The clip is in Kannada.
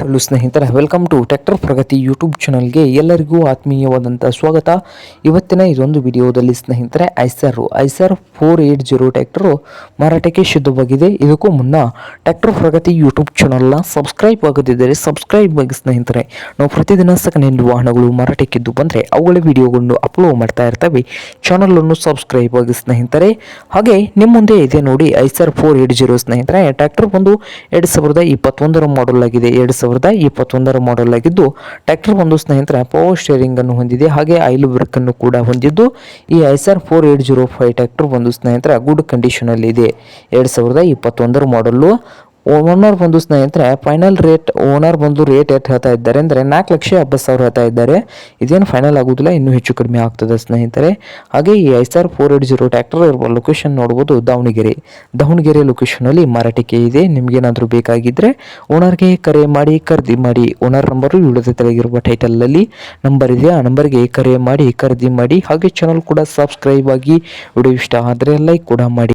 ಹಲೋ ಸ್ನೇಹಿತರೆ welcome to tractor Pragati youtube ಚಾನಲ್ಗೆ ಎಲ್ಲರಿಗೂ ಆತ್ಮೀಯವಾದಂಥ ಸ್ವಾಗತ. ಇವತ್ತಿನ ಇದೊಂದು ವಿಡಿಯೋದಲ್ಲಿ ಸ್ನೇಹಿತರೆ Eicher Eicher four eight zero tractor ಮಾರಾಟಕ್ಕೆ ಶುದ್ಧವಾಗಿದೆ ಇದಕ್ಕೂ ಮುನ್ನ ಟ್ರ್ಯಾಕ್ಟರ್ ಪ್ರಗತಿ ಯೂಟ್ಯೂಬ್ ಚಾನಲ್ನ ಸಬ್ಸ್ಕ್ರೈಬ್ ಆಗದಿದ್ದರೆ ಸಬ್ಸ್ಕ್ರೈಬ್ ಆಗಿ ಸ್ನೇಹಿತರೆ. ನಾವು ಪ್ರತಿದಿನ ಹ್ಯಾಂಡ್ ವಾಹನಗಳು ಮಾರಾಟಕ್ಕಿದ್ದು ಬಂದರೆ ಅವುಗಳ ವಿಡಿಯೋಗಳನ್ನು ಅಪ್ಲೋಡ್ ಮಾಡ್ತಾ ಇರ್ತವೆ. ಚಾನಲನ್ನು ಸಬ್ಸ್ಕ್ರೈಬ್ ಆಗಿ ಸ್ನೇಹಿತರೆ. ಹಾಗೆ ನಿಮ್ಮ ಮುಂದೆ ಇದೆ ನೋಡಿ ಐಸರ್ ಫೋರ್ ಏಟ್ ಜೀರೋ ಸ್ನೇಹಿತರೆ. ಟ್ರ್ಯಾಕ್ಟರ್ ಬಂದು ಎರಡು ಸಾವಿರದ ಇಪ್ಪತ್ತೊಂದರ ಮಾಡಲ್ ಆಗಿದೆ. ಎರಡು ಸಾವಿರದ ಇಪ್ಪತ್ತೊಂದರ ಮಾಡಲ್ ಆಗಿದ್ದು, ಟ್ರ್ಯಾಕ್ಟರ್ ಒಂದು ಸ್ನೇಹಿತರೆ ಪವರ್ ಸ್ಟೇರಿಂಗ್ ಅನ್ನು ಹೊಂದಿದೆ. ಹಾಗೆ ಆಯಿಲ್ ಬ್ರೇಕ್ ಅನ್ನು ಕೂಡ ಹೊಂದಿದ್ದು, ಈ Eicher four eight zero five tractor ಒಂದು ಸ್ನೇಹಿತರೆ ಗುಡ್ ಕಂಡೀಷನ್ ಅಲ್ಲಿ ಇದೆ ಎರಡು ಸಾವಿರದ ಇಪ್ಪತ್ತೊಂದರ ಮಾಡಲ್ಲು ಓನರ್ ಬಂದು ಸ್ನೇಹಿತರೆ ಫೈನಲ್ ರೇಟ್ ಓನರ್ ಬಂದು ರೇಟ್ ಎಷ್ಟು ಹೇಳ್ತಾ ಇದ್ದಾರೆ. ಅಂದರೆ ನಾಲ್ಕು ಲಕ್ಷ ಎಪ್ಪತ್ತು ಸಾವಿರ ಹೇಳ್ತಾ ಇದ್ದಾರೆ. ಇದೇನು ಫೈನಲ್ ಆಗೋದಿಲ್ಲ, ಇನ್ನೂ ಹೆಚ್ಚು ಕಡಿಮೆ ಆಗ್ತದೆ ಸ್ನೇಹಿತರೆ. ಹಾಗೆ ಈ Eicher four eight zero tractor ಇರುವ ಲೊಕೇಶನ್ ನೋಡ್ಬೋದು ದಾವಣಗೆರೆ. ದಾವಣಗೆರೆ ಲೊಕೇಶನಲ್ಲಿ ಮಾರಾಟಕ್ಕೆ ಇದೆ. ನಿಮಗೇನಾದರೂ ಬೇಕಾಗಿದ್ದರೆ ಓನರ್ಗೆ ಕರೆ ಮಾಡಿ, ಖರೀದಿ ಮಾಡಿ. ಓನರ್ ನಂಬರು ವಿಡಿಯೋದ ತಲೆಗಿರುವ ಟೈಟಲಲ್ಲಿ ನಂಬರ್ ಇದೆ. ಆ ನಂಬರ್ಗೆ ಕರೆ ಮಾಡಿ, ಖರೀದಿ ಮಾಡಿ. ಹಾಗೆ ಚಾನಲ್ ಕೂಡ ಸಬ್ಸ್ಕ್ರೈಬ್ ಆಗಿ. ವಿಡಿಯೋ ಇಷ್ಟ ಆದರೆ ಲೈಕ್ ಕೂಡ ಮಾಡಿ.